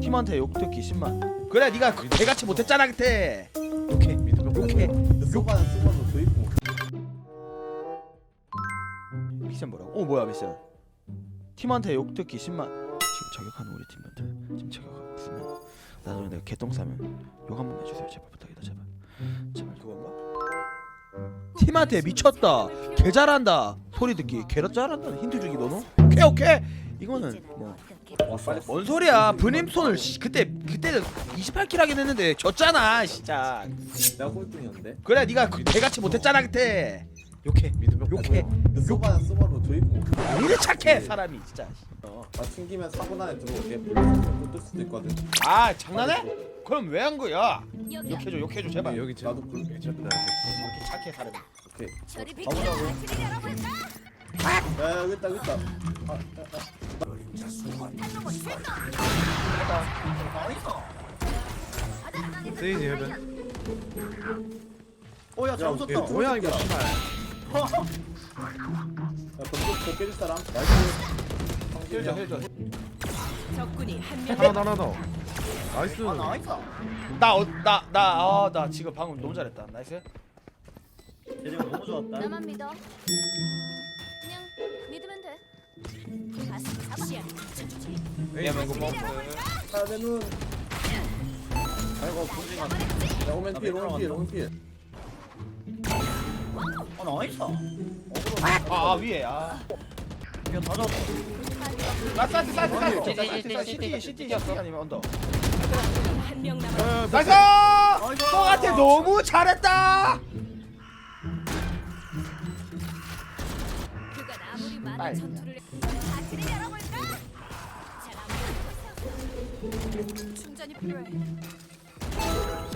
팀한테 욕 듣기 10만 그래 네가 그 개같이 못했잖아 그때. 욕해. 욕해. 소가 소가도 도입부 미션 뭐라고? 어 뭐야 미션. 팀한테 욕 듣기 10만 지금 저격하는 우리 팀원들. 지금 저격하고 있으면 나중에 내가 개똥 싸면 욕 한 번 해주세요. 제발 부탁이다 제발. 제발 그건가? 팀한테 미쳤다. 개 잘한다. 소리 듣기. 개라 잘한다. 힌트 주기 너는? 오케이 오케이. 이거는 뭐 왔어 뭔 소리야? 브림손을 씨, 그때 그때는 28킬 하긴 했는데 졌잖아 진짜. 내가 꼴등이었는데? 그래 네가 그 개같이 못했잖아 그때. 욕해 욕해. 소가 소가도 도입부 이래 착해 사람이 진짜. 어. 나 튕기면 사고 난에 들어오게 뜰 수도 있거든. 아 장난해? 그럼 왜 한 거야? 욕해줘 욕해줘 제발. 여기 저 나도 그렇게 이렇게 착해 사람이. 오케이. 저리 비켜. 가보자고. 파티를 열어볼까? 야 여기 있다 여기 있다. 아, 세이지 해변. 오야 잘못 쳤다. 뭐야 이거 씨발. 야더 깨질 사람 나이스 힐줘 적군이 한 명. 하나 더 하나 더. 나이스. 나나나아나 나 지금 방금 너무 잘했다. 나이스. 너무 좋았다. 나만 믿어. 얘만 이거 뭐 야, 내 눈. 아이고, 분진아. 야, 오멘 필, 오멘 필, 오멘 필. 아, 나이스. 아, 아 위에 아 이거 다 잡았어. 나 사이트 사이트 사이트 사이트 사이트 시티 시티 아니면 언더 한명 남았. 나이스 똥한테 너무 잘했다 전투를 파티를 열어볼까? 잘 충전이 필요해.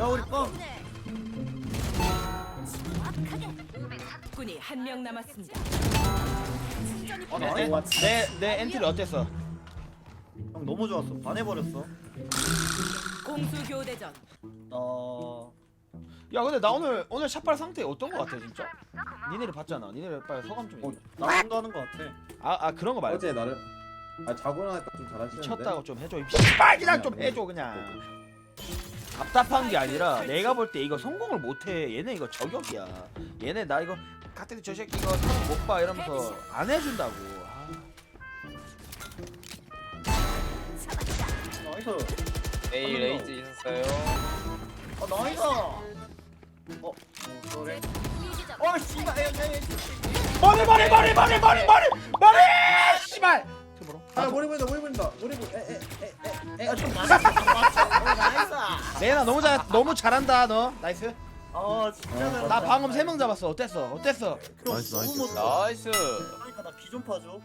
야, 우리 뻥. 네. 정확하게. 군이 한 명 남았습니다. 충전이 아, 필요해. 나이스. 내내 엔트리 어땠어? 형 너무 좋았어. 반해버렸어. 공수 교대전. 어. 야 근데 나 오늘 오늘 샷발 상태 어떤 거 같아 진짜? 니네를 봤잖아 니네를 빨리 소감 좀 어, 얘기해 나도 하는 거 같아. 아, 아 그런 거 말고 어제 나를. 아, 자고 나니까 좀 잘하시는데. 미쳤다고 좀 해줘 씨발 그냥 좀 해줘 그냥 답답한 게 아니라 내가 볼 때 이거 성공을 못해 얘네 이거 저격이야 얘네 나 이거 카테드 저 새끼 이거 못봐 이러면서 안 해준다고 아. 나이스. A 레이즈 있었어요. 아, 나이스. 어, 어, 그래. 어, 씨발. 야, 야, 야. 머리 머리 머리 머리 머리 머리 머리 씨발 아, 머리 보인다, 머리 보인다. 머리 보인. 에, 에, 에, 에, 에. 아, 좀 맞았어. 좀 맞았어. 어, 나이스. 레나 너무 잘 너무 잘한다 너 나이스 아, 진짜 나 방금 세 명 잡았어 어땠어 어땠어 나이스, 나이스. 나이스. 그러니까 나비좀 파줘.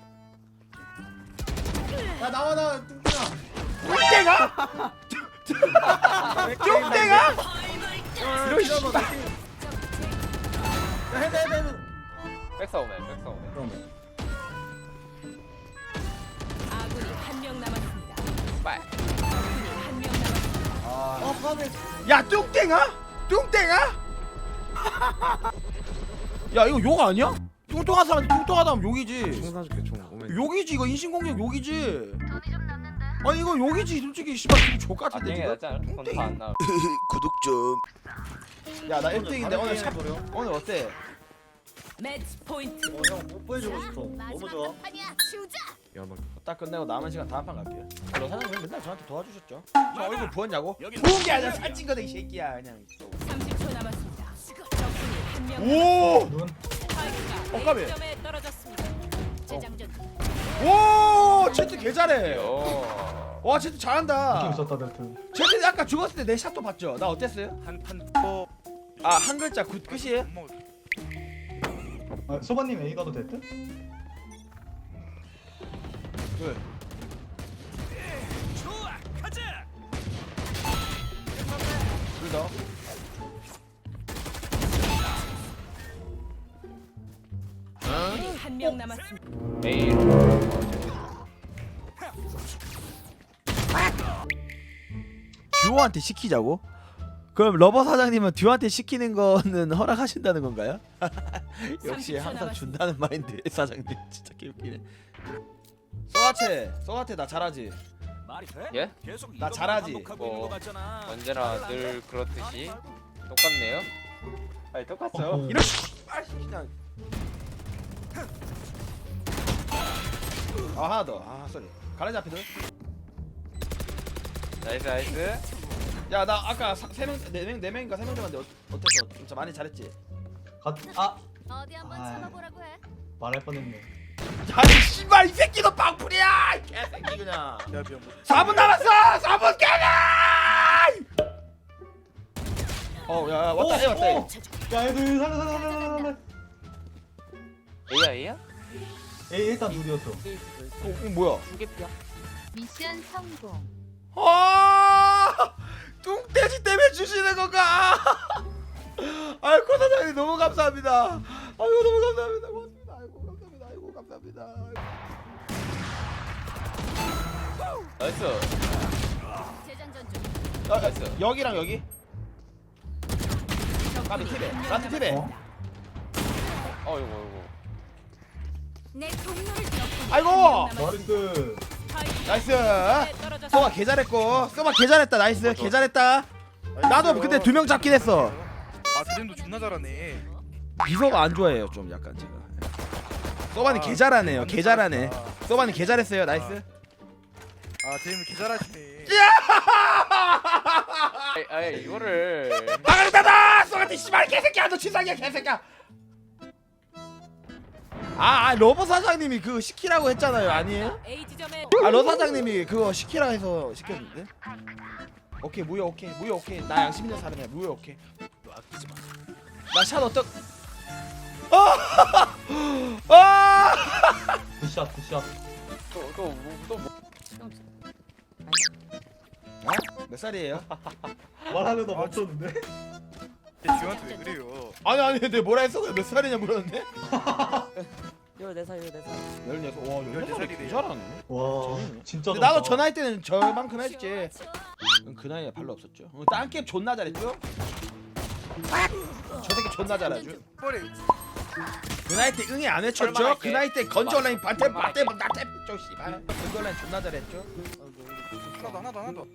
야 나와 나와 뚱뚱아. 뚱땡아 뚱땡아 이런 씨발. 야 해대 해대. 백사오네, 백사오네. 그러면. 아군이 한 명 남았습니다. 빨. 적군이 한 명 남았습니다. 아 파괴. 야 뚱땡아 뚱땡아 야 이거 욕 아니야? 뚱뚱한 사람 뚱뚱하다 하면 욕이지 총 사줄게 총 오면 욕이지 이거 인신공격 욕이지 아니 이거 욕이지 솔직히 씨발 기분 족 같은데 안녕히 지금 낫지 않아? 건다 안 나와. 구독 좀 야나 1등인데 오늘 샵 오늘 어때? 매치 포인트. 어형못 보여주고 싶어. 너무 좋아. 판이야. 치우자. 야막 딱 끝내고 남은 시간 다음 판 갈게요 너 사장님 맨날 저한테 도와주셨죠? 저 얼굴 부었냐고? 부은 게 아니라 살찐 거다 이 새끼야 그냥 30초 남았습니다. 적군이 한 명. 오! 스파이 재장전. 오! 채트 개 잘해 요. 와 채트 잘한다 있었다 채트 아까 죽었을 때 내 샷도 봤죠? 나 어땠어요? 한판 또 아 한 글자 굿 끝이에요? 아, 소바님 A 가도 됐든? 굿 둘다 적군이 한 명 남았습니다. A. 듀오한테 시키자고? 그럼 러버 사장님은 듀오한테 시키는 거는 허락하신다는 건가요? 역시 30초 항상 남았습니다. 준다는 마인드 사장님 진짜 개웃기네 소아체 소아체 나 잘하지 예? 나 잘하지? 뭐 언제나 늘 그렇듯이 똑같네요. 아니 똑같죠. 이런 아 그냥 아 하나 더아 쏘리. 가라지 앞에 나이스 나이스. 야 나 아까 세명네명네 명인가 세명 잡았는데 어- 어땠어? 진짜 많이 잘했지? 가, 아! 어디 한번 아이. 참아보라고 해. 말할 뻔했네. 야이 씨발 이 새끼도 빵풀이야! 이 개새끼 그냥. 4분 남았어! 4분 깨라 어야야 왔다 애 왔다 애 오! 야 애들 살려 살려 살려 A야 A야? 에이 일단 둘이었어 어, 이거 뭐야 미션 성공. 아 뚱돼지 때문에 주시는 건가 아이고 사장님 너무 감사합니다 아이고 너무 감사합니다 고맙습니다 아이고 감사합니다 아이고 감사합니다 나이스. 재장전 중. 아, 나이스. 여기랑 여기 까비 한명 라트 어? 어 이거 이거. 내 동료를 아이고! 나이스. 나이스. 써봐 개 잘했고 써봐 개 잘했다. 나이스. 개 잘했다. 나도 근데 두 명 잡긴 했어. 아 드림도 존나 잘하네. 비서가 안 좋아해요 좀 약간 제가. 써바니 개 잘하네요. 개 잘하네. 써바니 개 잘했어요. 나이스. 아 드림을 개 잘하시네. 아이, 아이 이거를. 닫아 써가티 씨발 개새끼야! 너 치사기야 개새끼야 아, 아 러버 사장님이 그거 시키라고 했잖아요 아니에요? A 지점에 아러 사장님이 그거 시키라 해서 시켰는데 오케이 무효 오케이 무효 오케이 나 양심 있는 사람이야 무효 오케이 나샷 어떡 아! 아! 굿샷 굿샷 또또또 뭐? 어? 몇 살이에요? 말하려다 멈췄는데 제 주한테 왜 그래요? 아니 아니 근데 뭐라 했어? 몇 살이냐 물었는데? 14살 14살 16. 와, 14 14살이 살이래요. 개 잘하네. 와. 진짜 근데 나도 나이 때는 저만큼 했지. 응, 그 나이에 별로 없었죠. 응, 딴 게임 존나 잘했죠? 저 새끼 존나 잘하죠. 뻘에 그 나이 때 응애 안? 얼마나 그 나이 때 건조 온라인 반대 반대 나대 죠 씨발. 건조 온라인 존나 잘했죠? 하나 더 하나 더 하나 더.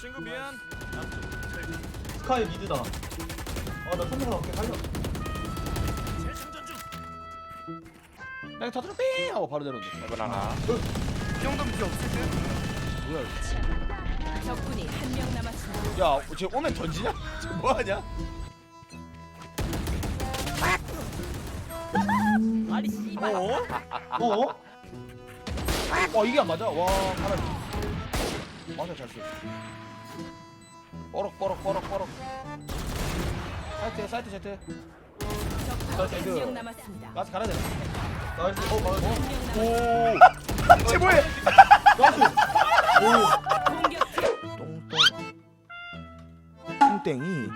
친구 미안. 스카이 미드다 아 나 선물 나올게 살려 나 터트려 삐 하고 바로 내려온다. 이번 하나. 이 정도면 필요 없을 듯. 뭐야? 이거. 적군이 한 명 남았습니다. 야, 쟤 오면 던지냐? 쟤 뭐하냐? 아니 씨발 어? 어? 와 이게 안 맞아? 와 가라. 맞아 잘 쏘. 뻐럭 뻐럭 뻐럭 뻐럭. 사이트 사이트 세트. 적군이 한 명 남았습니다. 가스 가라 돼. 나이스 어 맞아 한명 남았습니다. 쟤 뭐해? 공격 똥똥. 똥땡이.